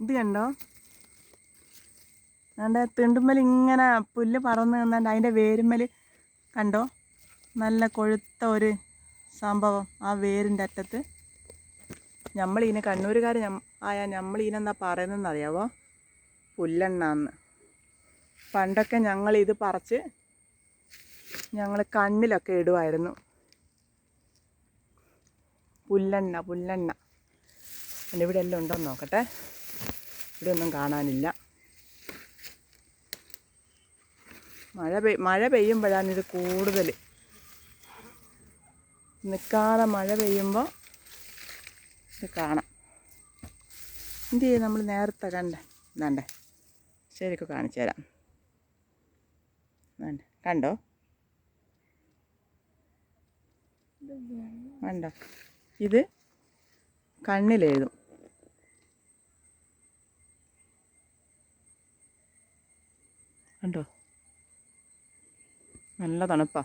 ഇത് കണ്ടോ? അതിന്റെ തിണ്ടുമ്മൽ ഇങ്ങനെ പുല്ല് പറന്ന് നിന്നാണ്ട് അതിന്റെ വേരുമ്മൽ കണ്ടോ? നല്ല കൊഴുത്ത ഒരു സംഭവം ആ വേരിന്റെ അറ്റത്ത്. നമ്മളിതിനെ കണ്ണൂരുകാർ ആയ നമ്മളിതിനെന്താ പറയുന്നതെന്ന് അറിയാവോ പുല്ലെണ്ണാന്ന്. പണ്ടൊക്കെ ഞങ്ങൾ ഇത് പറിച്ച് ഞങ്ങൾ കണ്ണിലൊക്കെ ഇടുമായിരുന്നു പുല്ലെണ്ണ പുല്ലെണ്ണ. ഇവിടെ എല്ലാം ഉണ്ടോ നോക്കട്ടെ. ഇവിടെ ഒന്നും കാണാനില്ല. മഴ പെയ് മഴ പെയ്യുമ്പോഴാണ് ഇത് കൂടുതൽ നിൽക്കാതെ മഴ പെയ്യുമ്പോൾ ഇത് കാണാം. എന്ത് ചെയ്യും നമ്മൾ നേരത്തെ കണ്ടേ? ഇതാണ്ടേ. ശരിക്കും കാണിച്ചു തരാം. കണ്ടോ? കണ്ടോ? ഇത് കണ്ണിലെഴുതും. കണ്ടോ നല്ല തണുപ്പാ.